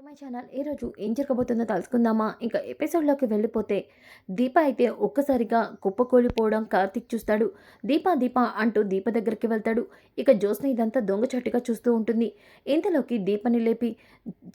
To my channel. ఈరోజు ఏం జరగబోతుందో తెలుసుకుందామా? ఇంకా ఎపిసోడ్లోకి వెళ్ళిపోతే దీప అయితే ఒక్కసారిగా కుప్పకూలిపోవడం కార్తిక్ చూస్తాడు. దీప దీప అంటూ దీప దగ్గరికి వెళ్తాడు. ఇక జ్యోత్స్న ఇదంతా దొంగచాటుగా చూస్తూ ఉంటుంది. ఇంతలోకి దీపని లేపి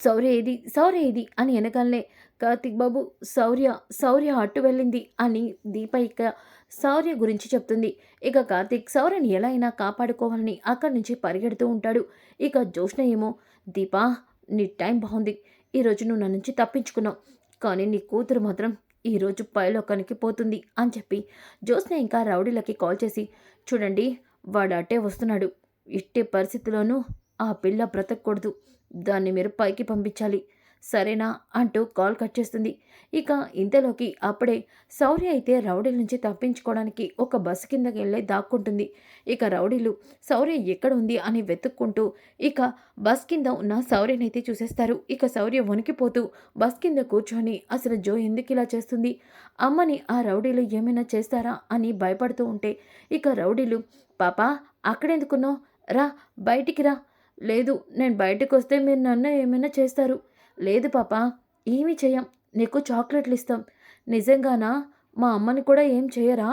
శౌర్య ఏది? శౌర్య ఏది? అని వెనకాలనే కార్తిక్ బాబు శౌర్య శౌర్య అట్టు వెళ్ళింది అని దీప ఇక శౌర్య గురించి చెప్తుంది. ఇక కార్తిక్ శౌర్యని ఎలా అయినా కాపాడుకోవాలని అక్కడి నుంచి పరిగెడుతూ ఉంటాడు. ఇక జ్యోత్స్న ఏమో దీపా నీ టైం బాగుంది. ఈరోజు నువ్వు నా నుంచి తప్పించుకున్నావు. కానీ నీ కూతురు మాత్రం ఈరోజు పైలోకానికి పోతుంది అని చెప్పి జ్యోత్స్న ఇంకా రౌడీలకి కాల్ చేసి చూడండి వాడు అట్టే వస్తున్నాడు. ఇట్టే పరిస్థితిలోనూ ఆ పిల్ల బ్రతకూడదు. దాన్ని మీరు పైకి పంపించాలి. సరేనా అంటూ కాల్ కట్ చేస్తుంది. ఇక ఇంతలోకి అప్పుడే శౌర్య అయితే రౌడీల నుంచి తప్పించుకోవడానికి ఒక బస్సు కిందకి వెళ్ళి దాక్కుంటుంది. ఇక రౌడీలు శౌర్య ఎక్కడ ఉంది? అని వెతుక్కుంటూ ఇక బస్ కింద ఉన్న శౌర్యనైతే చూసేస్తారు. ఇక శౌర్య వణికిపోతూ బస్ కింద కూర్చొని అసలు జో ఎందుకు ఇలా చేస్తుంది? అమ్మని ఆ రౌడీలు ఏమైనా చేస్తారా? అని భయపడుతూ ఉంటే ఇక రౌడీలు పాపా అక్కడెందుకున్నావు? రా బయటికి రా. లేదు నేను బయటకు వస్తే మీరు నన్ను ఏమైనా చేస్తారు. లేదు పాపా ఏమి చేయం నీకు చాక్లెట్లు ఇస్తాం నిజంగానా? మా అమ్మని కూడా ఏం చేయరా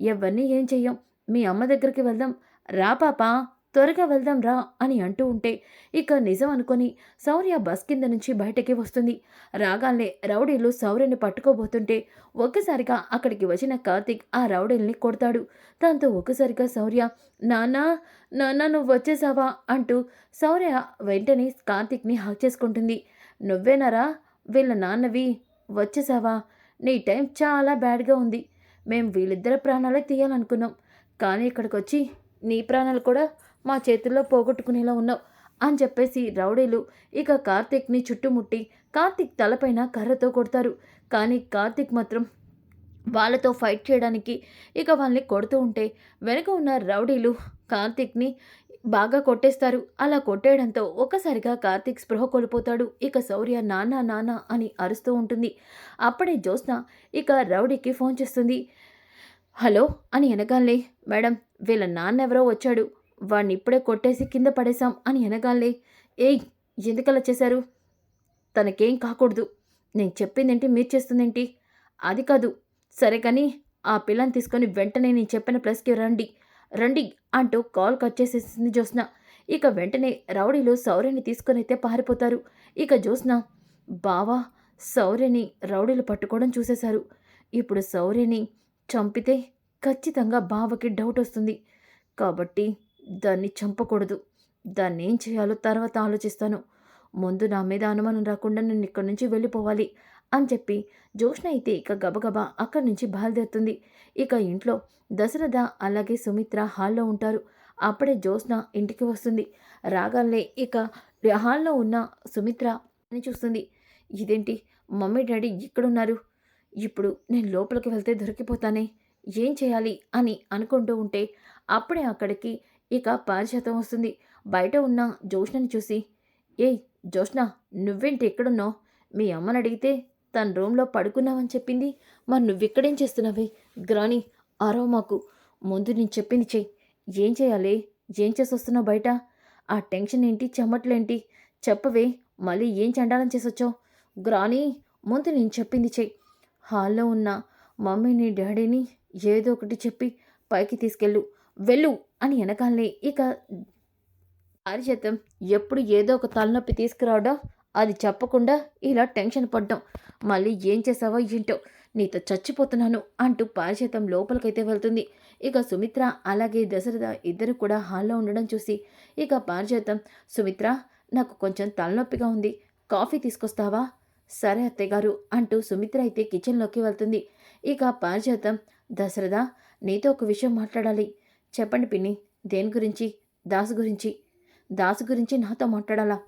ఎవరిని ఏం చెయ్యం. మీ అమ్మ దగ్గరికి వెళ్దాం. రా పాపా త్వరగా వెళ్దాం రా అని అంటూ ఉంటే ఇక నిజం అనుకొని శౌర్య బస్ కింద నుంచి బయటకి వస్తుంది. రాగానే రౌడీలు శౌర్యని పట్టుకోబోతుంటే ఒక్కసారిగా అక్కడికి వచ్చిన కార్తిక్ ఆ రౌడీల్ని కొడతాడు. దాంతో ఒక్కసారిగా శౌర్య నానా నాన్న నువ్వు వచ్చేసావా? అంటూ శౌర్య వెంటనే కార్తిక్ని హాక్ చేసుకుంటుంది. నువ్వేనరా? వీళ్ళ నాన్నవి. వచ్చేసావా? నీ టైం చాలా బ్యాడ్గా ఉంది. మేము వీళ్ళిద్దరి ప్రాణాలే తీయాలనుకున్నాం. కానీ ఇక్కడికి వచ్చి నీ ప్రాణాలు కూడా మా చేతుల్లో పోగొట్టుకునేలా ఉన్నావు అని చెప్పేసి రౌడీలు ఇక కార్తీక్ని చుట్టుముట్టి కార్తీక్ తలపైన కర్రతో కొడతారు. కానీ కార్తీక్ మాత్రం వాళ్ళతో ఫైట్ చేయడానికి ఇక వాళ్ళని కొడుతూ ఉంటే వెనుక ఉన్న రౌడీలు కార్తీక్ని బాగా కొట్టేస్తారు. అలా కొట్టేయడంతో ఒక్కసారిగా కార్తీక్ స్పృహ కోల్పోతాడు. ఇక శౌర్య నానా నానా అని అరుస్తూ ఉంటుంది. అప్పుడే జ్యోత్స్న ఇక రౌడీకి ఫోన్ చేస్తుంది. హలో అని వెనగాలే మేడం వీళ్ళ నాన్న ఎవరో వచ్చాడు. వాడిని ఇప్పుడే కొట్టేసి కింద పడేశాం అని వెనగాలే ఏయ్ ఎందుకలా చేశారు? తనకేం కాకూడదు. నేను చెప్పిందేంటి మీరు చేస్తుందేంటి? అది కాదు. సరే కానీ ఆ పిల్లని తీసుకొని వెంటనే నేను చెప్పిన ప్లేస్కి రండి. రండి అంటూ కాల్ కట్ చేసేసింది జ్యోత్స్న. ఇక వెంటనే రౌడీలు శౌర్యని తీసుకొని అయితే పారిపోతారు. ఇక జ్యోత్స్న బావా శౌర్యని రౌడీలు పట్టుకోవడం చూసేశారు. ఇప్పుడు శౌర్యని చంపితే ఖచ్చితంగా బావకి డౌట్ వస్తుంది. కాబట్టి దాన్ని చంపకూడదు. దాన్ని ఏం చేయాలో తర్వాత ఆలోచిస్తాను. ముందు నా మీద అనుమానం రాకుండా నేను ఇక్కడి నుంచి వెళ్ళిపోవాలి. అని చెప్పి జోష్ణ అయితే ఇక గబగబా అక్కడి నుంచి బయలుదేరుతుంది. ఇక ఇంట్లో దశరథ అలాగే సుమిత్ర హాల్లో ఉంటారు. అప్పుడే జోష్ణ ఇంటికి వస్తుంది. రాగానే ఇక హాల్లో ఉన్న సుమిత్ర అని చూస్తుంది. ఇదేంటి? మమ్మీ డాడీ ఇక్కడున్నారు. ఇప్పుడు నేను లోపలికి వెళ్తే దొరికిపోతానే? ఏం చేయాలి? అని అనుకుంటూ ఉంటే అప్పుడే అక్కడికి ఇక పారిజాతం వస్తుంది. బయట ఉన్న జోష్ణని చూసి ఏయ్ జోష్ణ నువ్వేంటి ఎక్కడున్నావు? మీ అమ్మని అడిగితే తన రూమ్లో పడుకున్నావని చెప్పింది. మరి నువ్వెక్కడేం చేస్తున్నావే? గ్రాని ఆరో మాకు. ముందు నేను చెప్పింది చెయ్యి ఏం చేయాలి? ఏం చేసి వస్తున్నావు బయట? ఆ టెన్షన్ ఏంటి? చెమట్లేంటి? చెప్పవే మళ్ళీ ఏం చండాలని చేసొచ్చావు? గ్రాని ముందు నేను చెప్పింది చెయ్యి హాల్లో ఉన్న మమ్మీని డాడీని ఏదో ఒకటి చెప్పి పైకి తీసుకెళ్ళు. వెళ్ళు అని వెనకాలనే ఇక అరిచేతం ఎప్పుడు ఏదో ఒక తలనొప్పి తీసుకురావడం అది చెప్పకుండా ఇలా టెన్షన్ పడ్డాం. మళ్ళీ ఏం చేసావో ఏంటో నీతో చచ్చిపోతున్నాను అంటూ పారిజాతం లోపలికైతే వెళ్తుంది. ఇక సుమిత్ర అలాగే దశరథ ఇద్దరు కూడా హాల్లో ఉండడం చూసి ఇక పారిజాతం సుమిత్ర నాకు కొంచెం తలనొప్పిగా ఉంది. కాఫీ తీసుకొస్తావా? సరే అత్తయ్య గారు అంటూ సుమిత్ర అయితే కిచెన్లోకి వెళ్తుంది. ఇక పారిజాతం దశరథ నీతో ఒక విషయం మాట్లాడాలి. చెప్పండి పిన్ని దేని గురించి? దాసు గురించి. దాసు గురించి నాతో మాట్లాడాలా?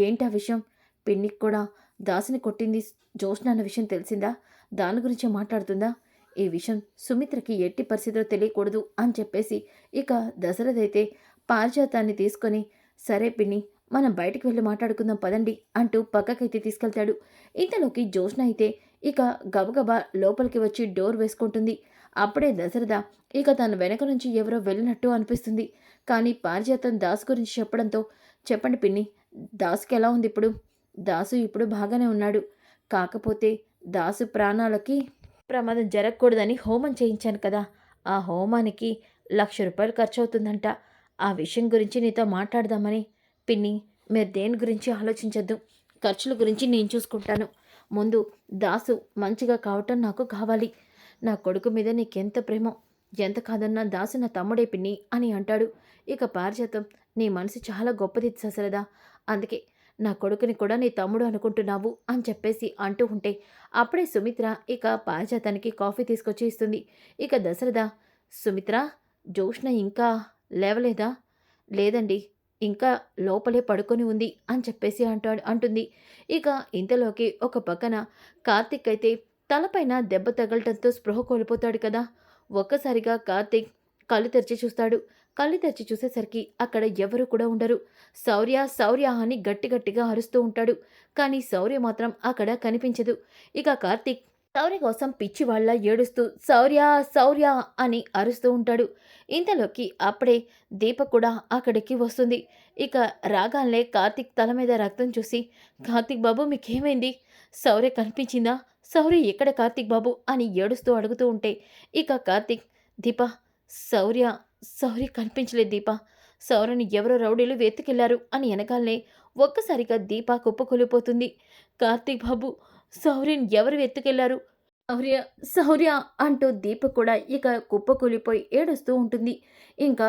ఏంటి ఆ విషయం? పిన్నికి కూడా దాసిని కొట్టింది జోష్న అన్న విషయం తెలిసిందా? దాని గురించి మాట్లాడుతుందా? ఈ విషయం సుమిత్రకి ఎట్టి పరిస్థితిలో తెలియకూడదు అని చెప్పేసి ఇక దశరథ అయితే పారిజాతాన్ని తీసుకొని సరే పిన్ని మనం బయటికి వెళ్ళి మాట్లాడుకుందాం పదండి అంటూ పక్కకైతే తీసుకెళ్తాడు. ఇంతలోకి జోష్న అయితే ఇక గబగబా లోపలికి వచ్చి డోర్ వేసుకుంటుంది. అప్పుడే దశరథ ఇక తన వెనక నుంచి ఎవరో వెళ్ళినట్టు అనిపిస్తుంది. కానీ పారిజాతం దాస్ గురించి చెప్పడంతో చెప్పండి పిన్ని దాస్కి ఎలా ఉంది ఇప్పుడు? దాసు ఇప్పుడు బాగానే ఉన్నాడు. కాకపోతే దాసు ప్రాణాలకి ప్రమాదం జరగకూడదని హోమం చేయించాను కదా. ఆ హోమానికి లక్ష రూపాయలు ఖర్చు అవుతుందంట ఆ విషయం గురించి నీతో మాట్లాడదామని. పిన్ని మీరు దేని గురించి ఆలోచించద్దు. ఖర్చుల గురించి నేను చూసుకుంటాను. ముందు దాసు మంచిగా కావటం నాకు కావాలి. నా కొడుకు మీద నీకెంత ప్రేమో? ఎంత కాదన్నా దాసు నా తమ్ముడే పిన్ని అని అంటాడు. ఇక పారిజాతం నీ మనసు చాలా గొప్పది ససరదా అందుకే నా కొడుకుని కూడా నీ తమ్ముడు అనుకుంటున్నావు అని చెప్పేసి అంటూ ఉంటే అప్పుడే సుమిత్ర ఇక పారిజాతానికి కాఫీ తీసుకొచ్చి ఇస్తుంది. ఇక దశరథ సుమిత్ర జోష్ణ ఇంకా లేవలేదా? లేదండి ఇంకా లోపలే పడుకొని ఉంది అని చెప్పేసి అంటాడు అంటుంది. ఇక ఇంతలోకి ఒక పక్కన కార్తిక్ అయితే తలపైన దెబ్బ తగలటంతో స్పృహ కోల్పోతాడు కదా. ఒక్కసారిగా కార్తిక్ కళ్ళు తెరిచి చూస్తాడు. కళ్ళు తెరిచి చూసేసరికి అక్కడ ఎవరు కూడా ఉండరు. శౌర్య శౌర్య అని గట్టి గట్టిగా అరుస్తూ ఉంటాడు. కానీ శౌర్య మాత్రం అక్కడ కనిపించదు. ఇక కార్తీక్ శౌర్య కోసం పిచ్చి వాళ్ళ ఏడుస్తూ శౌర్య శౌర్య అని అరుస్తూ ఉంటాడు. ఇంతలోకి అప్పుడే దీప కూడా అక్కడికి వస్తుంది. ఇక రాగాలనే కార్తిక్ తల మీద రక్తం చూసి కార్తీక్ బాబు మీకేమైంది? శౌర్య కనిపించిందా? శౌర్య ఎక్కడ కార్తీక్ బాబు? అని ఏడుస్తూ అడుగుతూ ఉంటే ఇక కార్తిక్ దీప శౌర్య శౌర్య కనిపించలేదు దీప. సౌరని ఎవరో రౌడీలు వెతికెళ్ళారు అని వెనకాలనే ఒక్కసారిగా దీప కుప్పకూలిపోతుంది. కార్తీక్ బాబు సౌర్యని ఎవరు వెతికెళ్ళారు? సౌర్య శౌర్య అంటూ దీప కూడా ఇక కుప్పకూలిపోయి ఏడుస్తూ ఉంటుంది. ఇంకా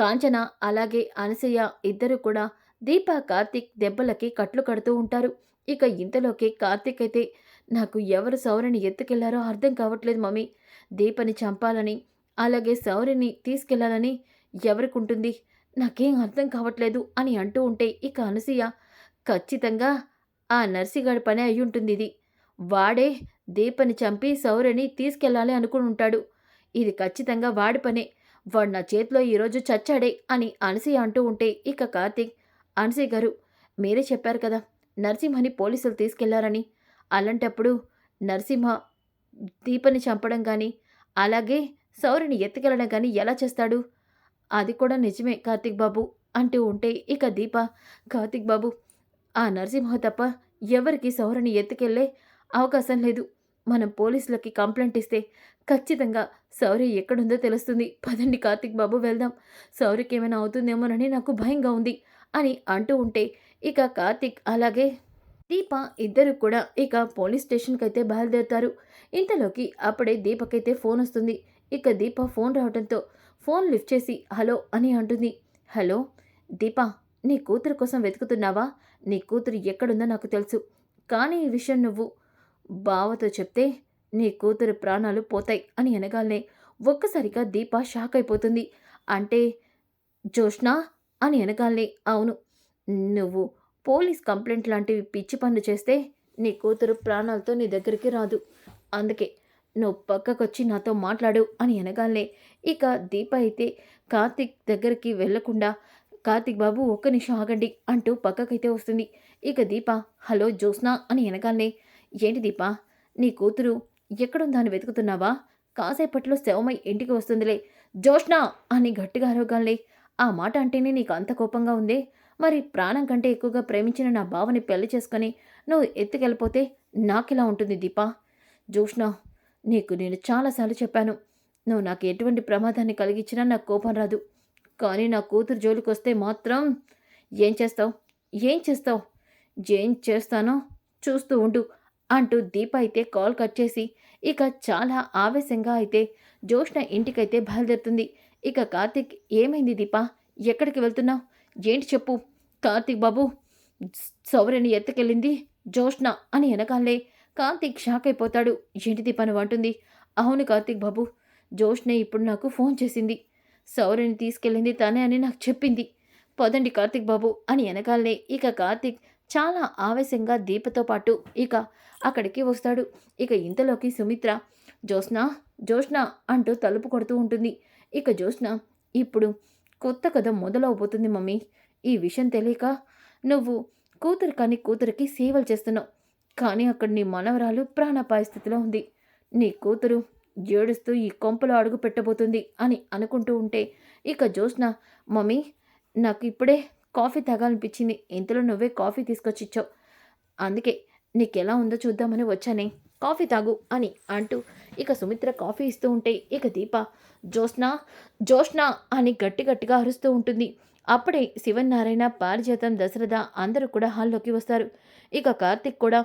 కాంచన అలాగే అనసూయ ఇద్దరు కూడా దీప కార్తీక్ దెబ్బలకి కట్లు కడుతూ ఉంటారు. ఇక ఇంతలోకి కార్తీక్ అయితే నాకు ఎవరు సౌరని ఎత్తుకెళ్ళారో అర్థం కావట్లేదు మమ్మీ. దీపని చంపాలని అలాగే సౌరిని తీసుకెళ్ళాలని ఎవరికుంటుంది? నాకేం అర్థం కావట్లేదు అని అంటూ ఉంటే ఇక అనసూయ ఖచ్చితంగా ఆ నర్సిగాడి పని అయి ఉంటుంది ఇది వాడే దీపని చంపి సౌరని తీసుకెళ్ళాలి అనుకుని ఉంటాడు. ఇది ఖచ్చితంగా వాడి పనే. వాడు నా చేతిలో ఈరోజు చచ్చాడే అని అనసూయ అంటూ ఉంటే ఇక కార్తీక్ అనసూయ గారు మీరే చెప్పారు కదా నరసింహని పోలీసులు తీసుకెళ్ళారని. అలాంటప్పుడు నరసింహ దీపని చంపడం కానీ అలాగే సౌరిని ఎత్తుకెళ్ళడం కానీ ఎలా చేస్తాడు? అది కూడా నిజమే కార్తిక్ బాబు అంటూ ఉంటే ఇక దీప కార్తిక్ బాబు ఆ నరసింహ తప్ప ఎవరికి సౌరని ఎత్తుకెళ్ళే అవకాశం లేదు. మనం పోలీసులకి కంప్లైంట్ ఇస్తే ఖచ్చితంగా సౌరి ఎక్కడుందో తెలుస్తుంది. పదండి కార్తిక్ బాబు వెళ్దాం. సౌరికి ఏమైనా అవుతుందేమోనని నాకు భయంగా ఉంది అని అంటూ ఉంటే ఇక కార్తిక్ అలాగే దీప ఇద్దరు కూడా ఇక పోలీస్ స్టేషన్కి అయితే బయలుదేరుతారు. ఇంతలోకి అప్పుడే దీపకైతే ఫోన్ వస్తుంది. ఇక దీప ఫోన్ రావడంతో ఫోన్ లిఫ్ట్ చేసి హలో అని అంటుంది. హలో దీప నీ కూతురు కోసం వెతుకుతున్నావా? నీ కూతురు ఎక్కడుందో నాకు తెలుసు. కానీ ఈ విషయం నువ్వు బావతో చెప్తే నీ కూతురు ప్రాణాలు పోతాయి అని అనగానే ఒక్కసారిగా దీప షాక్ అయిపోతుంది. అంటే జోష్నా అని అనగానే అవును నువ్వు పోలీస్ కంప్లైంట్ లాంటివి పిచ్చి పనులు చేస్తే నీ కూతురు ప్రాణాలతో నీ దగ్గరికి రాదు. అందుకే నువ్వు పక్కకొచ్చి నాతో మాట్లాడు అని అనగానే ఇక దీప అయితే కార్తిక్ దగ్గరికి వెళ్ళకుండా కార్తిక్ బాబు ఒక్క నిమిషం ఆగండి అంటూ పక్కకైతే వస్తుంది. ఇక దీప హలో జ్యోత్స్నా అని అనగానే ఏంటి దీప నీ కూతురు ఎక్కడుందాన్ని వెతుకుతున్నావా? కాసేపట్లో శవమై ఇంటికి వస్తుందిలే. జోష్నా అని గట్టిగా అరవగానే ఆ మాట అంటేనే నీకు అంత కోపంగా ఉంది? మరి ప్రాణం కంటే ఎక్కువగా ప్రేమించిన నా బావని పెళ్ళి చేసుకొని నువ్వు ఎత్తుకెళ్ళిపోతే నాకెలా ఉంటుంది దీపా? జోష్నా నీకు నేను చాలాసార్లు చెప్పాను. నువ్వు నాకు ఎటువంటి ప్రమాదాన్ని కలిగించినా నాకు కోపం రాదు. కానీ నా కూతురు జోలికి వస్తే మాత్రం ఏం చేస్తావు? ఏం చేస్తావు? ఏం చేస్తానో చూస్తూ ఉండు అంటూ దీప అయితే కాల్ కట్ చేసి ఇక చాలా ఆవేశంగా అయితే జోష్ణ ఇంటికైతే బయలుదేరుతుంది. ఇక కార్తిక్ ఏమైంది దీప? ఎక్కడికి వెళ్తున్నావు? ఏంటి చెప్పు? కార్తిక్ బాబు సౌరని ఎత్తుకెళ్ళింది జోష్ణ అని వెనకాలే కార్తిక్ షాక్ అయిపోతాడు. ఏంటిది పని అంటుంది. అవును కార్తిక్ బాబు జోష్నే ఇప్పుడు నాకు ఫోన్ చేసింది. సౌరని తీసుకెళ్ళింది తనే అని నాకు చెప్పింది. పదండి కార్తిక్ బాబు అని వెనకాలనే ఇక కార్తిక్ చాలా ఆవేశంగా దీపతో పాటు ఇక అక్కడికి వస్తాడు. ఇక ఇంతలోకి సుమిత్ర జోస్నా జోష్నా అంటూ తలుపు కొడుతూ ఉంటుంది. ఇక జోష్న ఇప్పుడు కొత్త కథ మొదలవబోతుంది మమ్మీ. ఈ విషయం తెలియక నువ్వు కూతురు కానీ కూతురికి సేవలు చేస్తున్నావు. కానీ అక్కడ నీ మనవరాలు ప్రాణాపాయ స్థితిలో ఉంది. నీ కూతురు ఏడుస్తూ ఈ కొంపలో అడుగు పెట్టబోతుంది అని అనుకుంటూ ఉంటే ఇక జ్యోత్స్న మమ్మీ నాకు ఇప్పుడే కాఫీ తాగాలనిపించింది. ఇంతలో నువ్వే కాఫీ తీసుకొచ్చిచ్చావు అందుకే నీకెలా ఉందో చూద్దామని వచ్చానే. కాఫీ తాగు అని అంటూ ఇక సుమిత్ర కాఫీ ఇస్తూ ఉంటే ఇక దీప జ్యోత్స్న జ్యోత్స్న అని గట్టి గట్టిగా అరుస్తూ ఉంటుంది. అప్పుడే శివనారాయణ పారిజాతం దశరథ అందరూ కూడా హాల్లోకి వస్తారు. ఇక కార్తిక్ కూడా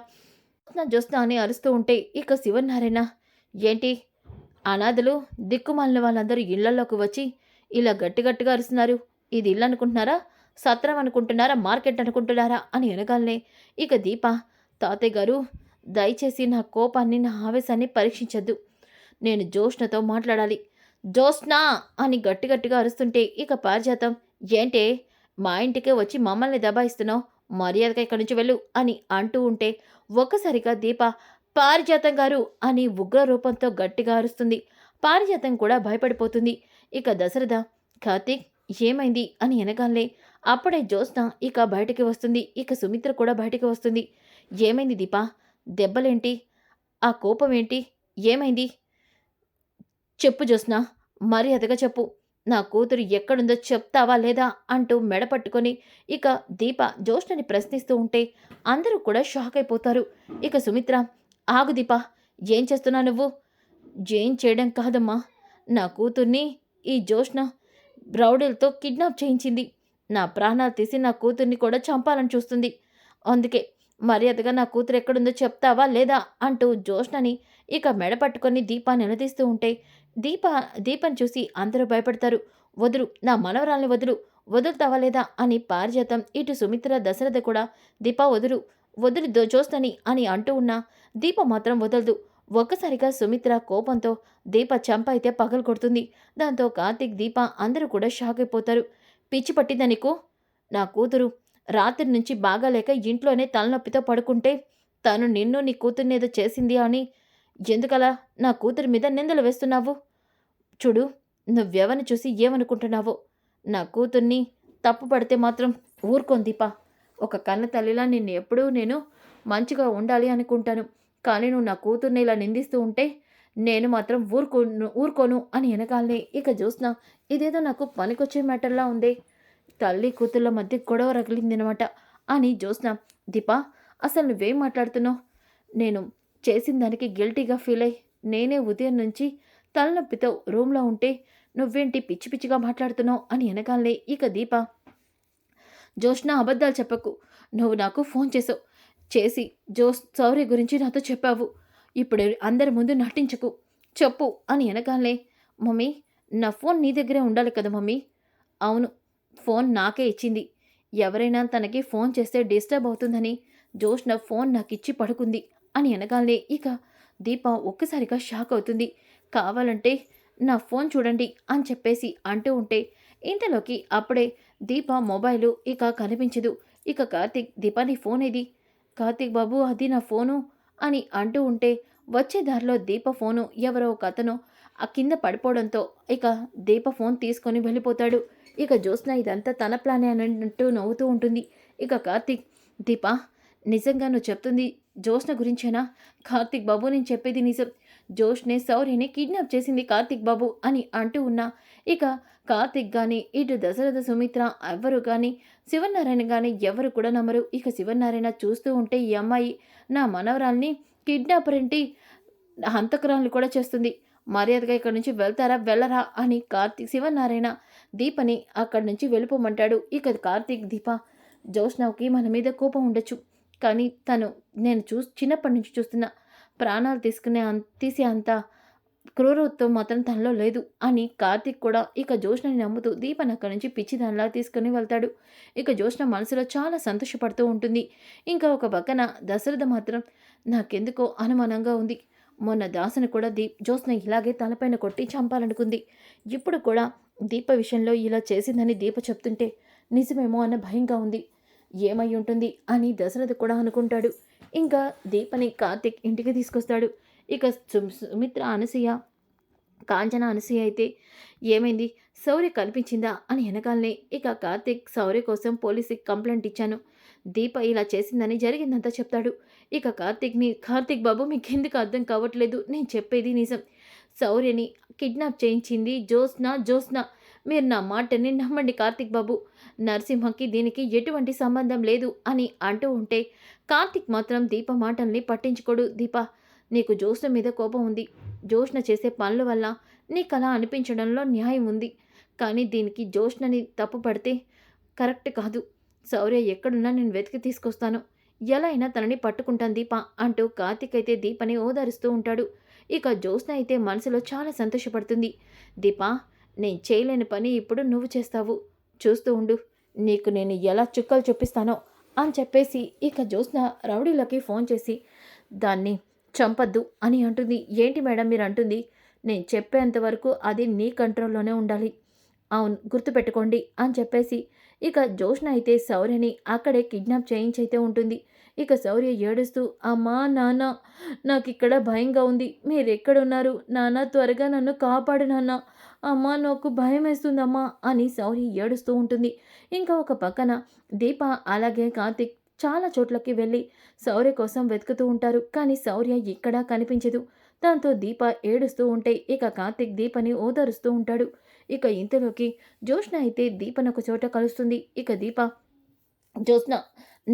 జోత్స్నా జోత్స్నా అని అరుస్తూ ఉంటే ఇక శివనారాయణ ఏంటి? అనాథలు దిక్కుమాలిన వాళ్ళందరూ ఇళ్ళలోకి వచ్చి ఇలా గట్టిగట్టుగా అరుస్తున్నారు. ఇది ఇల్లు అనుకుంటున్నారా? సత్రం అనుకుంటున్నారా? మార్కెట్ అనుకుంటున్నారా? అని వెనకాలనే ఇక దీప తాతయ్య గారు దయచేసి నా కోపాన్ని నా ఆవేశాన్ని పరీక్షించద్దు. నేను జోష్నతో మాట్లాడాలి. జోష్నా అని గట్టిగట్టిగా అరుస్తుంటే ఇక పారిజాతం ఏంటే మా ఇంటికే వచ్చి మమ్మల్ని దబాయిస్తున్నావు మర్యాదగా ఇక్కడి నుంచి వెళ్ళు అని అంటూ ఉంటే ఒక్కసారిగా దీప పారిజాతం గారు అని ఉగ్ర రూపంతో గట్టిగా అరుస్తుంది. పారిజాతం కూడా భయపడిపోతుంది. ఇక దశరథ కార్తీక్ ఏమైంది అని ఎనగాలే. అప్పుడే జ్యోత్స్న ఇక బయటికి వస్తుంది. ఇక సుమిత్ర కూడా బయటికి వస్తుంది. ఏమైంది దీప? దెబ్బలేంటి? ఆ కోపం ఏంటి? ఏమైంది? చెప్పు జ్యోత్స్న మర్యాదగా చెప్పు. నా కూతురు ఎక్కడుందో చెప్తావా లేదా అంటూ మెడ పట్టుకొని ఇక దీప జ్యోష్ణని ప్రశ్నిస్తూ ఉంటే అందరూ కూడా షాక్ అయిపోతారు. ఇక సుమిత్ర ఆగు దీప ఏం చేస్తున్నా నువ్వు? ఏం చేయడం కాదమ్మా. నా కూతుర్ని ఈ జోష్న రౌడీలతో కిడ్నాప్ చేయించింది. నా ప్రాణాలు తీసి నా కూతుర్ని కూడా చంపాలని చూస్తుంది. అందుకే మర్యాదగా నా కూతురు ఎక్కడుందో చెప్తావా లేదా? అంటూ జ్యోష్ణని ఇక మెడ పట్టుకొని దీపాన్ని నిలదీస్తూ ఉంటే దీప దీపం చూసి అందరూ భయపడతారు. వదులు నా మనవరాల్ని వదులు వదులుతావా లేదా అని పారిజాతం ఇటు సుమిత్ర దశరథ కూడా దీప వదులు వదులు చూస్తని అని అంటూ ఉన్నా దీప మాత్రం వదలదు. ఒక్కసారిగా సుమిత్ర కోపంతో దీప చంప అయితే పగలు కొడుతుంది. దాంతో కార్తీక్ దీప అందరూ కూడా షాక్ అయిపోతారు. పిచ్చి పట్టిందా నీకు? నా కూతురు రాత్రి నుంచి బాగాలేక ఇంట్లోనే తలనొప్పితో పడుకుంటే తను నిన్ను నీ కూతుర్నేదో చేసింది అని ఎందుకలా నా కూతురి మీద నిందలు వేస్తున్నావు? చూడు నువ్వెవరిని చూసి ఏమనుకుంటున్నావో. నా కూతుర్ని తప్పు పడితే మాత్రం ఊరుకోను దీపా. ఒక కన్న తల్లిలా నిన్ను ఎప్పుడూ నేను మంచిగా ఉండాలి అనుకుంటాను. కానీ నువ్వు నా కూతుర్ని ఇలా నిందిస్తూ ఉంటే నేను మాత్రం ఊరుకోను ఊరుకోను అని వెనకాలనే ఇక చూసిన ఇదేదో నాకు పనికొచ్చే మ్యాటర్లా ఉంది. తల్లి కూతుర్ల మధ్య గొడవ రగిలిందనమాట. అని చూసిన దీపా అసలు నువ్వేం మాట్లాడుతున్నావు? నేను చేసిన దానికి గిల్టీగా ఫీల్ అయ్యి నేనే ఉదయం నుంచి తలనొప్పితో రూమ్లో ఉంటే నువ్వేంటి పిచ్చి పిచ్చిగా మాట్లాడుతున్నావు అని వెనకాలే ఇక దీప. జోష్న అబద్ధాలు చెప్పకు. నువ్వు నాకు ఫోన్ చేసావు. చేసి జోస్ సౌర్య గురించి నాతో చెప్పావు. ఇప్పుడు అందరి ముందు నటించకు. చెప్పు అని వెనకాలే మమ్మీ నా ఫోన్ నీ దగ్గరే ఉండాలి కదా మమ్మీ. అవును ఫోన్ నాకే ఇచ్చింది. ఎవరైనా తనకి ఫోన్ చేస్తే డిస్టర్బ్ అవుతుందని జోష్న ఫోన్ నాకు ఇచ్చి పడుకుంది. అని అనగానే ఇక దీప ఒక్కసారిగా షాక్ అవుతుంది. కావాలంటే నా ఫోన్ చూడండి అని చెప్పేసి అంటూ ఉంటే ఇంతలోకి అప్పుడే దీప మొబైలు ఇక కనిపించదు. ఇక కార్తీక్ దీపాని ఫోన్ ఏది? కార్తీక్ బాబు అది నా ఫోను అని అంటూ ఉంటే వచ్చే దారిలో దీప ఫోను ఎవరో ఒక అతను ఆ కింద పడిపోవడంతో ఇక దీప ఫోన్ తీసుకొని వెళ్ళిపోతాడు. ఇక జ్యోత్స్న ఇదంతా తన ప్లానే అన్నట్టు నవ్వుతూ ఉంటుంది. ఇక కార్తీక్ దీప నిజంగా నువ్వు చెప్తుంది జోష్న గురించేనా? కార్తీక్ బాబు నేను చెప్పేది నిజం. జోష్నే సౌర్యని కిడ్నాప్ చేసింది కార్తీక్ బాబు అని అంటూ ఉన్నా. ఇక కార్తీక్ కానీ ఇటు దశరథ సుమిత్ర ఎవ్వరు కానీ శివనారాయణ కానీ ఎవరు కూడా నమ్మరు. ఇక శివనారాయణ చూస్తూ ఉంటే ఈ అమ్మాయి నా మనవరాల్ని కిడ్నాపర్ ఏంటి హంతకురాలు కూడా చేస్తుంది. మర్యాదగా ఇక్కడి నుంచి వెళ్తారా వెళ్ళరా అని కార్తీక్ శివనారాయణ దీపని అక్కడి నుంచి వెళ్ళిపోమంటాడు. ఇక కార్తీక్ దీప జోష్నవ్కి మన మీద కోపం ఉండొచ్చు. కానీ తను నేను చూ చిన్నప్పటి నుంచి చూస్తున్న ప్రాణాలు తీసుకునే అం తీసే అంత క్రూరత్వం మాత్రం తనలో లేదు అని కార్తీక్ కూడా ఇక జోష్నని నమ్ముతూ దీపన్ అక్కడి నుంచి పిచ్చి దానిలా తీసుకుని వెళ్తాడు. ఇక జోష్న మనసులో చాలా సంతోషపడుతూ ఉంటుంది. ఇంకా ఒక పక్కన దశరథ మాత్రం నాకెందుకో అనుమానంగా ఉంది. మొన్న దాసను కూడా దీప్ జ్యోత్స్న ఇలాగే తలపైన కొట్టి చంపాలనుకుంది. ఇప్పుడు కూడా దీప విషయంలో ఇలా చేసిందని దీప చెప్తుంటే నిజమేమో అన్న భయంగా ఉంది. ఏమై ఉంటుంది అని దశరథ కూడా అనుకుంటాడు. ఇంకా దీపని కార్తిక్ ఇంటికి తీసుకొస్తాడు. ఇక సు- సుమిత్ర అనసూయ కాంచన అనసూయ అయితే ఏమైంది? శౌర్య కనిపించిందా అని వెనకాలనే ఇక కార్తిక్ శౌర్య కోసం పోలీసుకి కంప్లైంట్ ఇచ్చాను. దీప ఇలా చేసిందని జరిగిందంతా చెప్తాడు. ఇక కార్తిక్ని కార్తిక్ బాబు మీకు ఎందుకు అర్థం కావట్లేదు? నేను చెప్పేది నిజం. శౌర్యని కిడ్నాప్ చేయించింది జోస్న జోస్నా మీరు నా మాటని నమ్మండి కార్తిక్ బాబు. నరసింహకి దీనికి ఎటువంటి సంబంధం లేదు అని అంటూ ఉంటే కార్తిక్ మాత్రం దీప మాటల్ని పట్టించుకోడు. దీప నీకు జ్యోష్ణ మీద కోపం ఉంది. జ్యోష్ణ చేసే పనుల వల్ల నీకు అలా అనిపించడంలో న్యాయం ఉంది. కానీ దీనికి జ్యోష్ణని తప్పు పడితే కరెక్ట్ కాదు. శౌర్య ఎక్కడున్నా నేను వెతికి తీసుకొస్తాను. ఎలా అయినా తనని పట్టుకుంటాను దీప అంటూ కార్తిక్ అయితే దీపని ఓదారుస్తూ ఉంటాడు. ఇక జ్యోత్స్న అయితే మనసులో చాలా సంతోషపడుతుంది. దీప నేను చేయలేని పని ఇప్పుడు నువ్వు చేస్తావు. చూస్తూ ఉండు. నీకు నేను ఎలా చుక్కలు చూపిస్తానో అని చెప్పేసి ఇక జ్యోత్స్న రౌడీలకి ఫోన్ చేసి దాన్ని చంపద్దు అని అంటుంది. ఏంటి మేడం మీరు అంటుంది నేను చెప్పేంత వరకు అది నీ కంట్రోల్లోనే ఉండాలి. అవును గుర్తుపెట్టుకోండి అని చెప్పేసి ఇక జోష్న అయితే శౌర్యని అక్కడే కిడ్నాప్ చేయించైతే ఉంటుంది. ఇక శౌర్య ఏడుస్తూ అమ్మా నాన్న నాకు ఇక్కడ భయంగా ఉంది. మీరు ఎక్కడున్నారు నాన్న త్వరగా నన్ను కాపాడు నాన్న. అమ్మా నాకు భయం వేస్తుందమ్మా అని శౌర్య ఏడుస్తూ ఉంటుంది. ఇంకా ఒక పక్కన దీప అలాగే కార్తిక్ చాలా చోట్లకి వెళ్ళి శౌర్య కోసం వెతుకుతూ ఉంటారు. కానీ శౌర్య ఎక్కడా కనిపించదు. దాంతో దీప ఏడుస్తూ ఉంటే ఇక కార్తిక్ దీపని ఓదారుస్తూ ఉంటాడు. ఇక ఇంతలోకి జోష్న అయితే దీపను ఒక చోట కలుస్తుంది. ఇక దీప జోష్న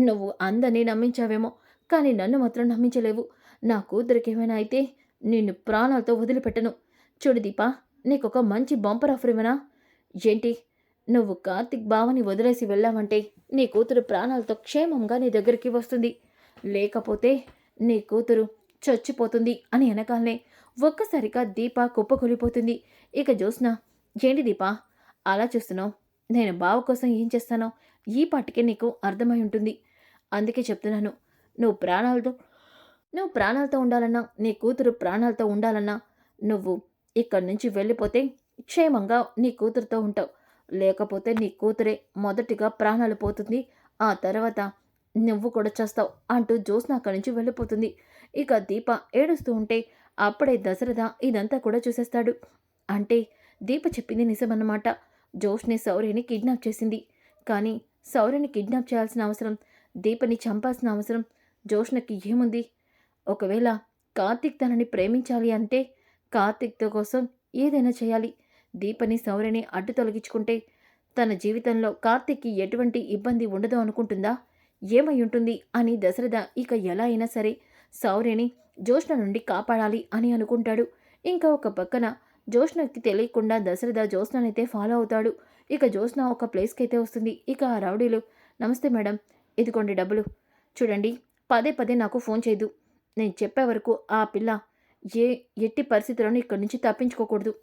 నువ్వు అందరినీ నమ్మించావేమో కానీ నన్ను మాత్రం నమ్మించలేవు. నా కూతురికి ఏమైనా అయితే నిన్ను ప్రాణాలతో వదిలిపెట్టను. చూడు దీప నీకొక మంచి బంపర్ ఆఫర్ ఇవ్వనా? ఏంటి? నువ్వు కార్తిక్ బావని వదిలేసి వెళ్ళావంటే నీ కూతురు ప్రాణాలతో క్షేమంగా నీ దగ్గరికి వస్తుంది. లేకపోతే నీ కూతురు చచ్చిపోతుంది అని వెనకాలనే ఒక్కసారిగా దీప కుప్పకూలిపోతుంది. ఇక చూసినా ఏంటి దీప? అలా చూస్తున్నావు? నేను బావ కోసం ఏం చేస్తానో ఈ పాటికే నీకు అర్థమై ఉంటుంది. అందుకే చెప్తున్నాను నువ్వు ప్రాణాలతో నువ్వు ప్రాణాలతో ఉండాలన్నా నీ కూతురు ప్రాణాలతో ఉండాలన్నా నువ్వు ఇక్కడి నుంచి వెళ్ళిపోతే క్షేమంగా నీ కూతురుతో ఉంటావు. లేకపోతే నీ కూతురే మొదటిగా ప్రాణాలు పోతుంది. ఆ తర్వాత నువ్వు కూడా చేస్తావు అంటూ జ్యోత్స్న అక్కడి నుంచి వెళ్ళిపోతుంది. ఇక దీప ఏడుస్తూ ఉంటే అప్పుడే దశరథ ఇదంతా కూడా చూసేస్తాడు. అంటే దీప చెప్పింది నిజమన్నమాట. జోష్ని సౌర్యని కిడ్నాప్ చేసింది. కానీ శౌర్యని కిడ్నాప్ చేయాల్సిన అవసరం దీపని చంపాల్సిన అవసరం జోష్నకి ఏముంది? ఒకవేళ కార్తీక్ తనని ప్రేమించాలి అంటే కార్తిక్తో కోసం ఏదైనా చేయాలి. దీపని శౌర్యని అడ్డు తొలగించుకుంటే తన జీవితంలో కార్తిక్కి ఎటువంటి ఇబ్బంది ఉండదు అనుకుంటుందా? ఏమై ఉంటుంది అని దశరథ ఇక ఎలా అయినా సరే శౌర్యని జోష్ణ నుండి కాపాడాలి అని అనుకుంటాడు. ఇంకా ఒక పక్కన జోష్ణకి తెలియకుండా దశరథ జోష్ణనైతే ఫాలో అవుతాడు. ఇక జోష్ణ ఒక ప్లేస్కి అయితే వస్తుంది. ఇక ఆ రౌడీలు నమస్తే మేడం ఇదిగోండి డబ్బులు. చూడండి పదే పదే నాకు ఫోన్ చేయదు. నేను చెప్పే వరకు ఆ పిల్ల ఏ ఎట్టి పరిస్థితులను ఇక్కడి నుంచి తప్పించుకోకూడదు.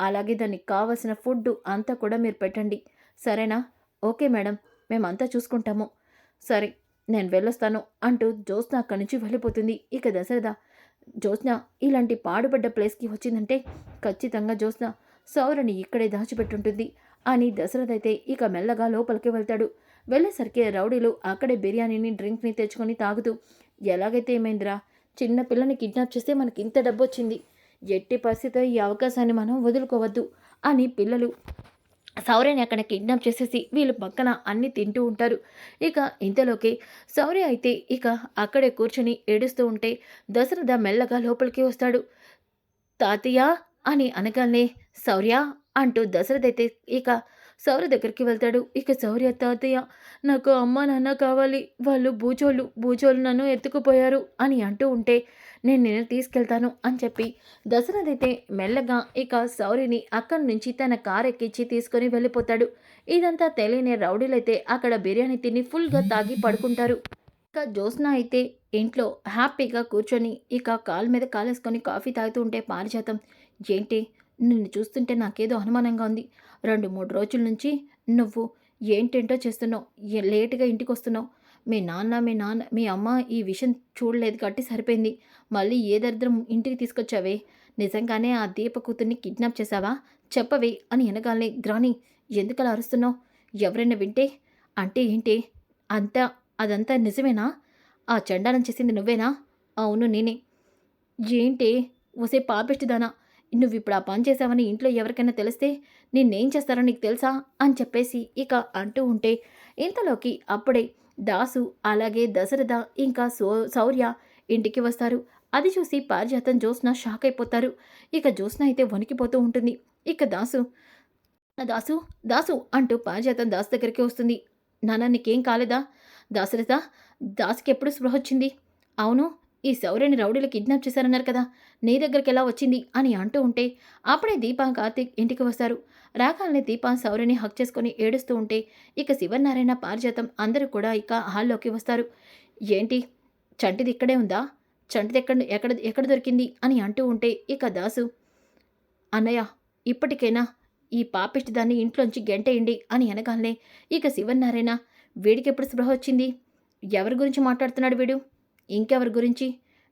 అలాగే దానికి కావలసిన ఫుడ్ అంతా కూడా మీరు పెట్టండి. సరేనా? Okay madam. మేమంతా చూసుకుంటాము. సరే నేను వెళ్ళొస్తాను అంటూ జ్యోత్స్న అక్కడి నుంచి వెళ్ళిపోతుంది. ఇక దశరథ జ్యోత్స్న ఇలాంటి పాడుపడ్డ ప్లేస్కి వచ్చిందంటే ఖచ్చితంగా జ్యోత్స్న సౌరని ఇక్కడే దాచిపెట్టుంటుంది అని దశరథ అయితే ఇక మెల్లగా లోపలికి వెళ్తాడు. వెళ్ళేసరికి రౌడీలు అక్కడే బిర్యానీని డ్రింక్ని తెచ్చుకొని తాగుతూ ఎలాగైతే ఏమైందిరా? చిన్న పిల్లని కిడ్నాప్ చేస్తే మనకి ఇంత డబ్బు వచ్చింది ఎట్టి పరిస్థితిలో ఈ అవకాశాన్ని మనం వదులుకోవద్దు అని పిల్లలు సౌర్యని అక్కడ కిడ్నాప్ చేసేసి వీళ్ళు పక్కన అన్ని తింటూ ఉంటారు. ఇక ఇంతలోకి సౌర్య అయితే ఇక అక్కడే కూర్చొని ఏడుస్తూ ఉంటే దశరథ మెల్లగా లోపలికి వస్తాడు. తాతయ్య అని అనగానే శౌర్య అంటూ దశరథ అయితే ఇక సౌర దగ్గరికి వెళ్తాడు. ఇక శౌర్య తాతయ్య నాకు అమ్మ నాన్న కావాలి. వాళ్ళు బూచోళ్ళు బూచోళ్ళు నన్ను ఎత్తుకుపోయారు అని అంటూ ఉంటే నేను నిన్ను తీసుకెళ్తాను అని చెప్పి దశరథ్ అయితే మెల్లగా ఇక సౌరిని అక్కడి నుంచి తన కార్ ఎక్కించి తీసుకొని వెళ్ళిపోతాడు. ఇదంతా తెలియని రౌడీలైతే అక్కడ బిర్యానీ తిని ఫుల్గా తాగి పడుకుంటారు. ఇక జ్యోత్స్న అయితే ఇంట్లో హ్యాపీగా కూర్చొని ఇక కాలు మీద కాలేసుకొని కాఫీ తాగుతూ ఉంటే పారిజాతం. ఏంటి? నిన్ను చూస్తుంటే నాకేదో అనుమానంగా ఉంది. రెండు మూడు రోజుల నుంచి నువ్వు ఏంటేంటో చేస్తున్నావు? ఏ- లేటుగా ఇంటికి వస్తున్నావు మీ నాన్న మీ నాన్న మీ అమ్మ ఈ విషయం చూడలేదు కాబట్టి సరిపోయింది. మళ్ళీ ఏ దరిద్రం ఇంటికి తీసుకొచ్చావే? నిజంగానే ఆ దీప కూతుర్ని కిడ్నాప్ చేశావా? చెప్పవే అని వెనగాలే గ్రాని ఎందుకలా అరుస్తున్నావు? ఎవరైనా వింటే? అంటే ఏంటి? అంతా అదంతా నిజమేనా? ఆ చండానం చేసింది నువ్వేనా? అవును నేనే. ఏంటి? ఒసే పాపిష్టిదానా నువ్వు ఇప్పుడు ఆ పని చేసావని ఇంట్లో ఎవరికైనా తెలిస్తే నిన్నేం చేస్తారో నీకు తెలుసా? అని చెప్పేసి ఇక అంటూ ఉంటే ఇంతలోకి అప్పుడే దాసు అలాగే దశరథ ఇంకా సో శౌర్య ఇంటికి వస్తారు. అది చూసి పారిజాతం జ్యోత్స్న షాక్ అయిపోతారు. ఇక జ్యోత్స్న అయితే వణికిపోతూ ఉంటుంది. ఇక దాసు దాసు దాసు అంటూ పారిజాతం దాసు దగ్గరికి వస్తుంది. నాన్న నీకేం కాలేదా? దాశరథ దాసుకి ఎప్పుడు స్పృహ వచ్చింది? అవును ఈ శౌర్యని రౌడీలు కిడ్నాప్ చేశారన్నారు కదా నీ దగ్గరికి ఎలా వచ్చింది అని అంటూ ఉంటే అప్పుడే దీప కార్తీక్ ఇంటికి వస్తారు. రాగానే దీప శౌర్యని హక్ చేసుకొని ఏడుస్తూ ఉంటే ఇక శివనారాయణ పారిజాతం అందరూ కూడా ఇక హాల్లోకి వస్తారు. ఏంటి? చంటిది ఇక్కడే ఉందా? చంటిది ఎక్కడ ఎక్కడ ఎక్కడ దొరికింది? అని అంటూ ఉంటే ఇక దాసు అన్నయ్య ఇప్పటికైనా? ఈ పాపిష్టి దాన్ని ఇంట్లోంచి గెంటేయండి అని అనగానే ఇక శివనారాయణ వీడికి ఎప్పుడు స్పృహ వచ్చింది? ఎవరి గురించి మాట్లాడుతున్నాడు వీడు? ఇంకెవరి గురించి?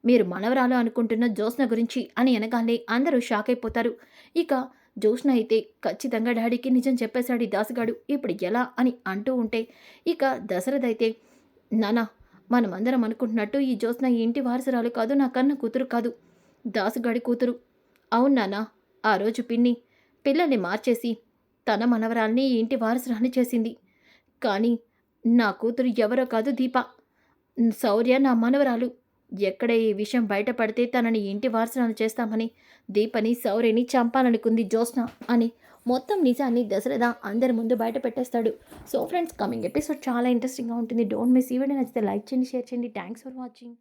మీరు మనవరాలు అనుకుంటున్న జ్యోత్స్న గురించి అని అనగానే అందరూ షాక్ అయిపోతారు. ఇక జ్యోత్స్న అయితే ఖచ్చితంగా డాడీకి నిజం చెప్పేశాడు ఈ దాసుగాడు. ఇప్పుడు ఎలా అని అంటూ ఉంటే ఇక దశరథ అయితే నానా మనమందరం అనుకుంటున్నట్టు ఈ జ్యోత్స్న ఈ ఇంటి వారసురాలు కాదు నా కన్న కూతురు కాదు. దాసుగాడి కూతురు. అవును నాన్న ఆ రోజు పిన్ని పిల్లల్ని మార్చేసి తన మనవరాల్ని ఈ ఇంటి వారసురాల్ని చేసింది. కానీ నా కూతురు ఎవరో కాదు దీప. శౌర్య నా మనవరాలు ఎక్కడ ఈ విషయం బయటపడితే తనని ఇంటి వారసురాలు చేస్తామని దీపని శౌర్యని చంపాలనుకుంది జ్యోత్స్న అని మొత్తం నిజాన్ని దశరథ అందరి ముందు బయట పెట్టేస్తాడు. సో ఫ్రెండ్స్ కమింగ్ ఎపిసోడ్ చాలా ఇంట్రెస్టింగ్గా ఉంటుంది. డోంట్ మిస్ ఈవెంట్ నచ్చితే లైక్ చేయండి షేర్ చేయండి. Thanks for watching